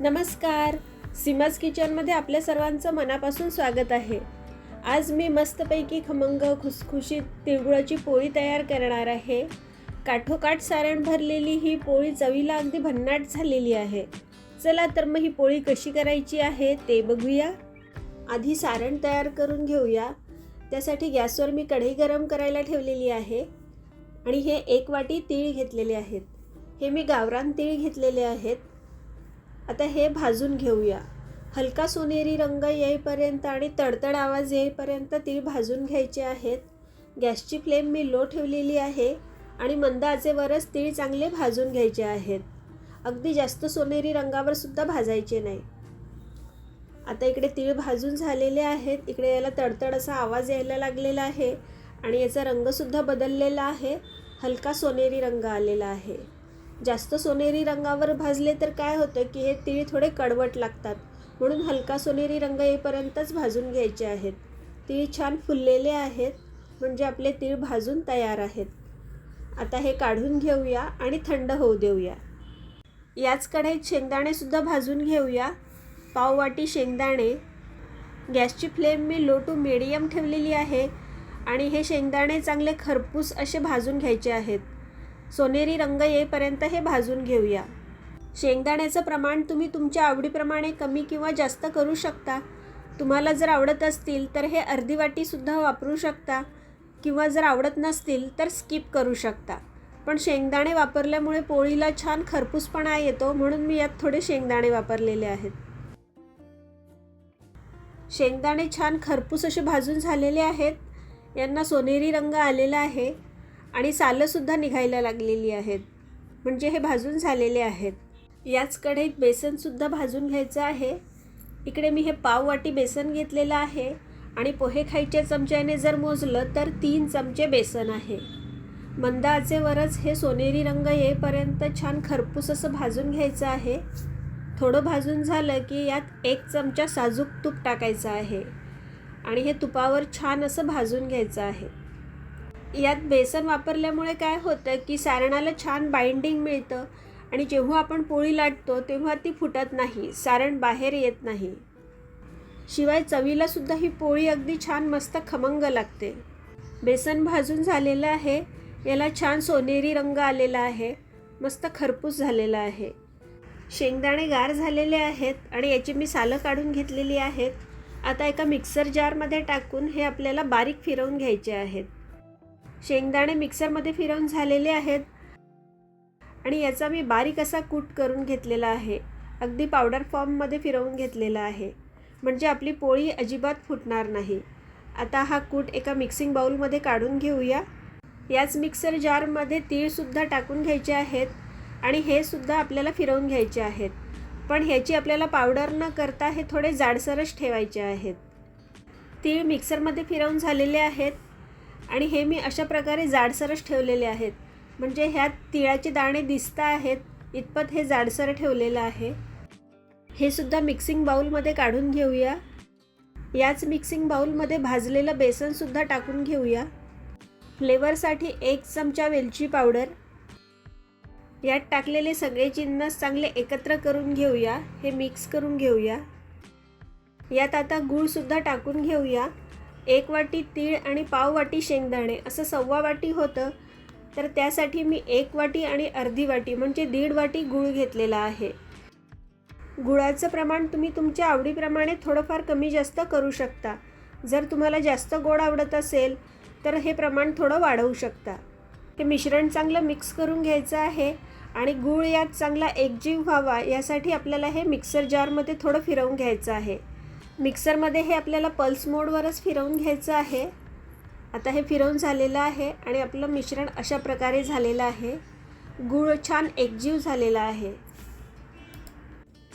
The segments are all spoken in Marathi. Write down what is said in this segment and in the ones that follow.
नमस्कार. सीमाज किचनमध्ये आपल्या सर्वांचं मनापासून स्वागत आहे. आज मी मस्तपैकी खमंग खुसखुशीत तिळगुळाची पोळी तयार करणार आहे. काठोकाठ सारण भरलेली ही पोळी चवीला अगदी भन्नाट झालेली आहे. चला तर मग ही पोळी कशी करायची आहे ते बघूया. आधी सारण तयार करून घेऊया. त्यासाठी गॅसवर मी कढई गरम करायला ठेवलेली आहे. आणि हे एक वाटी तीळ घेतलेले आहेत. हे मी गावरान तीळ घेतलेले आहेत. आता हे भाजून घेऊया. हलका सोनेरी रंग येईपर्यंत आणि तडतड आवाज येईपर्यंत ती भाजून घ्यायचे आहेत. गॅसची फ्लेम मी लो ठेवलेली आहे आणि मंद आचेवरच तीळ चांगले भाजून घ्यायचे आहेत. अगदी जास्त सोनेरी रंगावर सुद्धा भाजायचे नाही. आता इकडे तीळ भाजून झालेले आहेत. इकडे याला तडतड असा आवाज यायला लागलेला आहे आणि याचा रंगसुद्धा बदललेला आहे. हलका सोनेरी रंग आलेला आहे. जास्त सोनेरी रंगावर भाजले तर काय होतं की हे तिळ थोडे कडवट लागतात. म्हणून हलका सोनेरी रंग येईपर्यंतच भाजून घ्यायचे आहेत. तिळ छान फुललेले आहेत म्हणजे आपले तिळ भाजून तयार आहेत. आता हे काढून घेऊया आणि थंड होऊ देऊया. याच कढईत शेंगदाणेसुद्धा भाजून घेऊया. पाववाटी शेंगदाणे. गॅसची फ्लेम मी लो टू मिडियम ठेवलेली आहे आणि हे शेंगदाणे चांगले खरपूस असे भाजून घ्यायचे आहेत. सोनेरी रंग येईपर्यंत हे भाजून घेऊया. शेंगदाण्याचं प्रमाण तुम्ही तुमच्या आवडीप्रमाणे कमी किंवा जास्त करू शकता. तुम्हाला जर आवडत असतील तर हे अर्धी वाटीसुद्धा वापरू शकता. किंवा जर आवडत नसतील तर स्किप करू शकता. पण शेंगदाणे वापरल्यामुळे पोळीला छान खरपूसपणा येतो म्हणून मी यात थोडे शेंगदाणे वापरलेले आहेत. शेंगदाणे छान खरपूस असे भाजून झालेले आहेत. यांना सोनेरी रंग आलेला आहे. आणि सालंसुद्धा निघायला लागलेली आहेत. म्हणजे हे भाजून झालेले आहेत. याच कढईत बेसनसुद्धा भाजून घ्यायचं आहे. इकडे मी हे पाव वाटी बेसन घेतलेलं आहे आणि पोहे खायच्या चमच्याने जर मोजलं तर तीन चमचे बेसन आहे. मंद आचेवरच हे सोनेरी रंग येईपर्यंत छान खरपूस असं भाजून घ्यायचं आहे. थोडं भाजून झालं की यात एक चमचा साजूक तूप टाकायचं आहे. आणि हे तुपावर छान असं भाजून घ्यायचं आहे. यात बेसन वापरल्यामुळे काय होतं की सारणाला छान बाइंडिंग मिळतं आणि जेव्हा आपण पोळी लाटतो तेव्हा ती फुटत नाही सारण बाहेर येत नाही. शिवाय चवीलासुद्धा ही पोळी अगदी छान मस्त खमंग लागते. बेसन भाजून झालेलं आहे याला छान सोनेरी रंग आलेला आहे मस्त खरपूस झालेला आहे. शेंगदाणे गार झालेले आहेत आणि याची मी सालं काढून घेतलेली आहेत. आता एका मिक्सर जारमध्ये टाकून हे आपल्याला बारीक फिरवून घ्यायचे आहेत. शेंगदाणे मिक्सरमध्ये फिरवून झालेले आहेत. आणि याचा मी बारीक असा कूट करून घेतलेला आहे. अगदी पावडर फॉर्ममध्ये फिरवून घेतलेला आहे. म्हणजे आपली पोळी अजिबात फुटणार नाही. आता हा कूट एका मिक्सिंग बाऊलमध्ये काढून घेऊया. याच मिक्सर जारमध्ये तीळसुद्धा टाकून घ्यायचे आहेत. आणि हे सुद्धा आपल्याला फिरवून घ्यायचे आहेत. पण ह्याची आपल्याला पावडर न करता हे थोडे जाडसरच ठेवायचे आहेत. तीळ मिक्सरमध्ये फिरवून झालेले आहेत. आणि हे मी अशा प्रकारे जाडसरच ठेवलेले आहेत. म्हणजे ह्यात तिळाचे दाणे दिसत आहेत इतपत हे जाडसर ठेवलेलं आहे. हे सुद्धा मिक्सिंग बाऊलमध्ये काढून घेऊया. याच मिक्सिंग बाऊलमध्ये भाजलेलं बेसनसुद्धा टाकून घेऊया. फ्लेवरसाठी एक चमचा वेलची पावडर. यात टाकलेले सगळे जिन्नस चांगले एकत्र करून घेऊया. हे मिक्स करून घेऊया. यात आता गूळसुद्धा टाकून घेऊया. एक वाटी तीळ आणि पाव वाटी शेंगदाणे असं सव्वा वाटी होतं तर त्यासाठी मी एक वाटी आणि अर्धी वाटी म्हणजे दीड वाटी गूळ घेतलेला आहे. गुळाचं प्रमाण तुम्ही तुमच्या आवडीप्रमाणे थोडंफार कमी जास्त करू शकता. जर तुम्हाला जास्त गोड आवडत असेल तर हे प्रमाण थोडं वाढवू शकता. हे मिश्रण चांगलं मिक्स करून घ्यायचं आहे आणि गूळ यात चांगला एकजीव व्हावा यासाठी आपल्याला हे मिक्सर जारमध्ये थोडं फिरवून घ्यायचं आहे. मिक्सरमध्ये हे आपल्याला पल्स मोडवरच फिरवून घ्यायचं आहे. आता हे फिरवून झालेलं आहे आणि आपलं मिश्रण अशा प्रकारे झालेलं आहे. गूळ छान एकजीव झालेला आहे.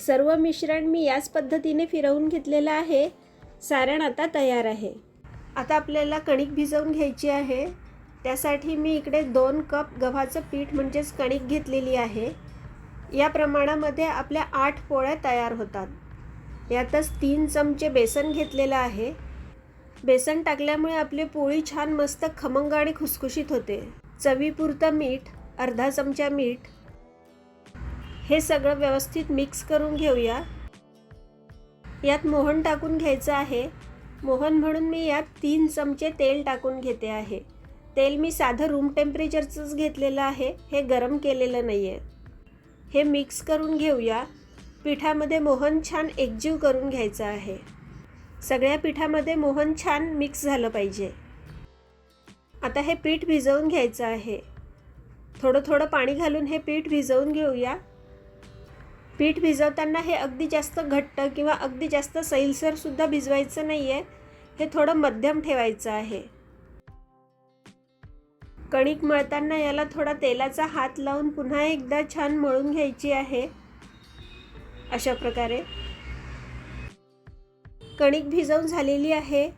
सर्व मिश्रण मी याच पद्धतीने फिरवून घेतलेलं आहे. सारण आता तयार आहे. आता आपल्याला कणिक भिजवून घ्यायची आहे. त्यासाठी मी इकडे दोन कप गव्हाचं पीठ म्हणजेच कणिक घेतलेली आहे. या प्रमाणामध्ये आपल्या आठ पोळ्या तयार होतात. यातच तीन चमचे बेसन घेतलेलं आहे. बेसन टाकल्यामुळे आपली पोळी छान मस्त खमंग आणि खुसखुशीत होते. चवीपुरतं मीठ अर्धा चमचा मीठ. हे सगळं व्यवस्थित मिक्स करून घेऊया. यात मोहन टाकून घ्यायचं आहे. मोहन म्हणून मी यात तीन चमचे तेल टाकून घेते आहे. तेल मी साधं रूम टेम्परेचरचंच घेतलेलं आहे. हे गरम केलेलं नाही आहे हे मिक्स करून घेऊया. पिठामध्ये मोहन छान एकजीव करून घ्यायचं आहे. सगळ्या पिठामध्ये मोहन छान मिक्स झालं पाहिजे. आता हे पीठ भिजवून घ्यायचं आहे. थोडं थोडं पाणी घालून हे पीठ भिजवून घेऊया. पीठ भिजवताना हे अगदी जास्त घट्ट किंवा अगदी जास्त सैलसरसुद्धा भिजवायचं नाही आहे हे थोडं मध्यम ठेवायचं आहे. कणिक मळताना याला थोडा तेलाचा हात लावून पुन्हा एकदा छान मळून घ्यायची आहे. अशा प्रकारे. कणिक भिजवून झालेली आहे.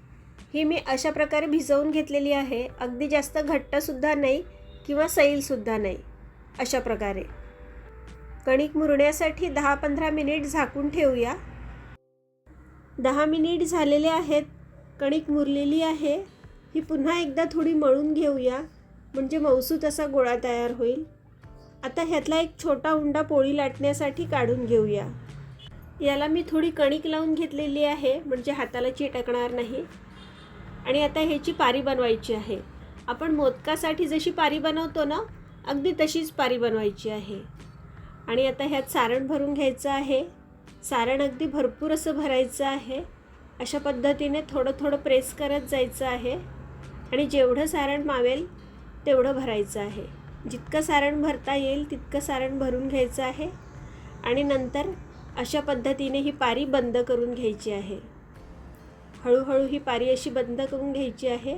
ही मी अशा प्रकारे भिजवून घेतलेली आहे. अगदी जास्त घट्टसुद्धा नाही किंवा सैलसुद्धा नाही. अशा प्रकारे. कणिक मुरण्यासाठी दहा पंधरा मिनिट झाकून ठेवूया. दहा मिनिट झालेले आहेत. कणिक मुरलेली आहे. ही पुन्हा एकदा थोडी मळून घेऊया. म्हणजे मौसूत असा गोळा तयार होईल. आता ह्यातला एक छोटा उंडा पोळी लाटण्यासाठी काढून घेऊया. याला मी थोडी कणिक लावून घेतलेली आहे म्हणजे हाताला चिटकणार नाही. आणि आता ह्याची पारी बनवायची आहे. आपण मोदकासाठी जशी पारी बनवतो ना अगदी तशीच पारी बनवायची आहे. आणि आता ह्यात सारण भरून घ्यायचं आहे. सारण अगदी भरपूर असं भरायचं आहे. अशा पद्धतीने थोडं थोडं प्रेस करत जायचं आहे. आणि जेवढं सारण मावेल तेवढं भरायचं आहे. जितकं सारण भरता येईल तितकं सारण भरून घ्यायचं आहे. आणि नंतर अशा पद्धतीने ही पारी बंद करून घ्यायची आहे. हळूहळू ही पारी अशी बंद करून घ्यायची आहे.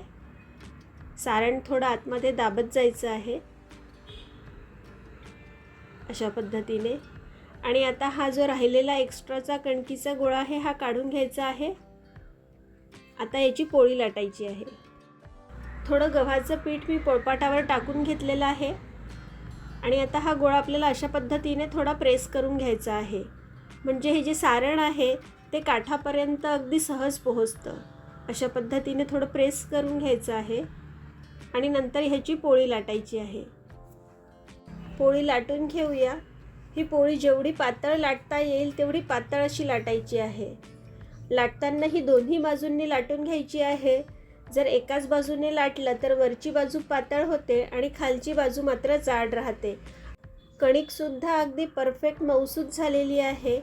सारण थोडं आतमध्ये दाबत जायचं आहे. अशा पद्धतीने. आणि आता हा जो राहिलेला एक्स्ट्राचा कणकीचा गोळा आहे हा काढून घ्यायचा आहे. आता याची पोळी लाटायची आहे. थोडं गव्हाचं पीठ मी पोळपाटावर टाकून घेतलेलं आहे. आणि आता हा गोळा आपल्याला अशा पद्धतीने थोडा प्रेस करून घ्यायचा आहे. म्हणजे हे जे सारण आहे ते काठापर्यंत अगदी सहज पोहोचतं. अशा पद्धतीने थोडं प्रेस करून घ्यायचं आहे. आणि नंतर ह्याची पोळी लाटायची आहे. पोळी लाटून घेऊया. ही पोळी जेवढी पातळ लाटता येईल तेवढी पातळ अशी लाटायची आहे. लाटताना ही दोन्ही बाजूंनी लाटून घ्यायची आहे. जर एकाच बाजूने लाटलं तर वरची बाजू पातळ होते आणि खालची बाजू मात्र जाड राहते. कणिकसुद्धा अगदी परफेक्ट मऊसूत झालेली आहे.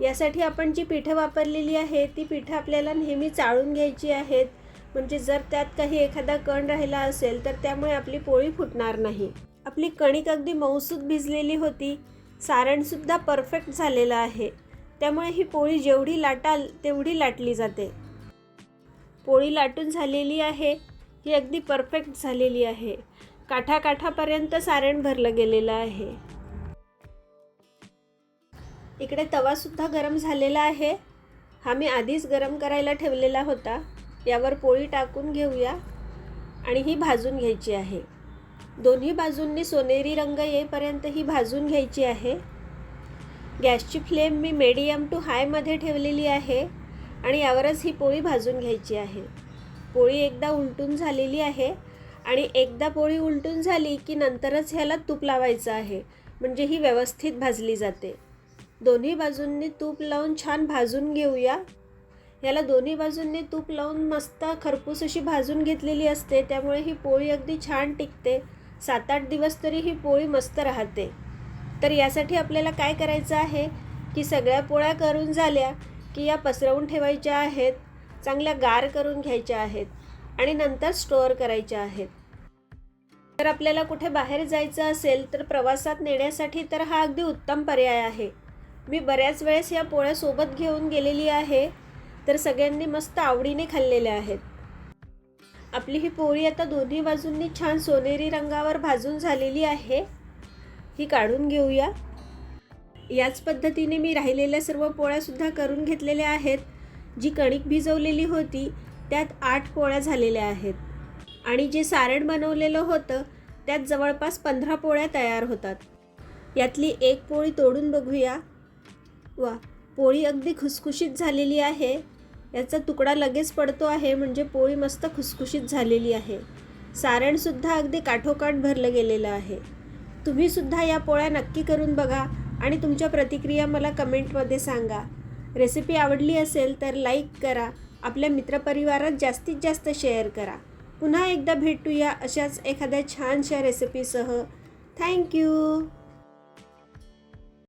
यासाठी आपण जी पिठं वापरलेली आहे ती पिठं आपल्याला नेहमी चाळून घ्यायची आहेत. म्हणजे जर त्यात काही एखादा कण राहिला असेल तर त्यामुळे आपली पोळी फुटणार नाही. आपली कणिक अगदी मऊसूत भिजलेली होती. सारणसुद्धा परफेक्ट झालेलं आहे. त्यामुळे ही पोळी जेवढी लाटाल तेवढी लाटली जाते. पोळी लाटून झालेली आहे. ही अगदी परफेक्ट झालेली आहे. काठाकाठापर्यंत सारण भरलं गेलेलं आहे. इकडे तवासुद्धा गरम झालेला आहे. हा मी आधीच गरम करायला ठेवलेला होता. यावर पोळी टाकून घेऊया आणि ही भाजून घ्यायची आहे. दोन्ही बाजूंनी सोनेरी रंग येईपर्यंत ही भाजून घ्यायची आहे. गॅसची फ्लेम मी मेडियम टू हायमध्ये ठेवलेली आहे. आणि यावरच ही पोळी भाजून घ्यायची आहे. पोळी एकदा उलटून झालेली आहे आणि एकदा पोळी उलटून झाली की नंतरच ह्याला तूप लावायचं आहे. म्हणजे ही व्यवस्थित भाजली जाते. दोन्ही बाजूंनी तूप लावून छान भाजून घेऊया. याला दोन्ही बाजूंनी तूप लावून मस्त खरपूस अशी भाजून घेतलेली असते. त्यामुळे ही पोळी अगदी छान टिकते. सात आठ दिवस तरी ही पोळी मस्त राहते. तर यासाठी आपल्याला काय करायचं आहे की सगळ्या पोळ्या करून झाल्या की या पसरवून ठेवायच्या आहेत चांगल्या गार करून घ्यायच्या आहेत आणि नंतर स्टोअर करायच्या आहेत. तर आपल्याला कुठे बाहेर जायचं असेल तर प्रवासात नेण्यासाठी तर हा अगदी उत्तम पर्याय आहे. मी बऱ्याच वेळेस या पोळ्या सोबत घेऊन गेलेली आहे तर सगळ्यांनी मस्त आवडीने खाल्लेल्या आहेत. आपली ही पोळी आता दोन्ही बाजूंनी छान सोनेरी रंगावर भाजून झालेली आहे. ही काढून घेऊया. याच पद्धतीने मी राहिलेल्या सर्व पोळ्यासुद्धा करून घेतलेल्या आहेत. जी कणिक भिजवलेली होती त्यात आठ पोळ्या झालेल्या आहेत. आणि जे सारण बनवलेलं होतं त्यात जवळपास पंधरा पोळ्या तयार होतात. यातली एक पोळी तोडून बघूया. वा पोळी अगदी खुसखुशीत झालेली आहे. याचा तुकडा लगेच पडतो आहे म्हणजे पोळी मस्त खुसखुशीत झालेली आहे. सारणसुद्धा अगदी काठोकाठ भरलं गेलेलं आहे. तुम्हीसुद्धा या पोळ्या नक्की करून बघा. आणि तुमच्या प्रतिक्रिया मला कमेंटमध्ये सांगा. रेसिपी आवडली असेल तर लाईक करा. आपल्या मित्रपरिवारात जास्तीत जास्त शेअर करा. पुन्हा एकदा भेटूया अशाच एखाद्या छानशा रेसिपीसह. थँक्यू!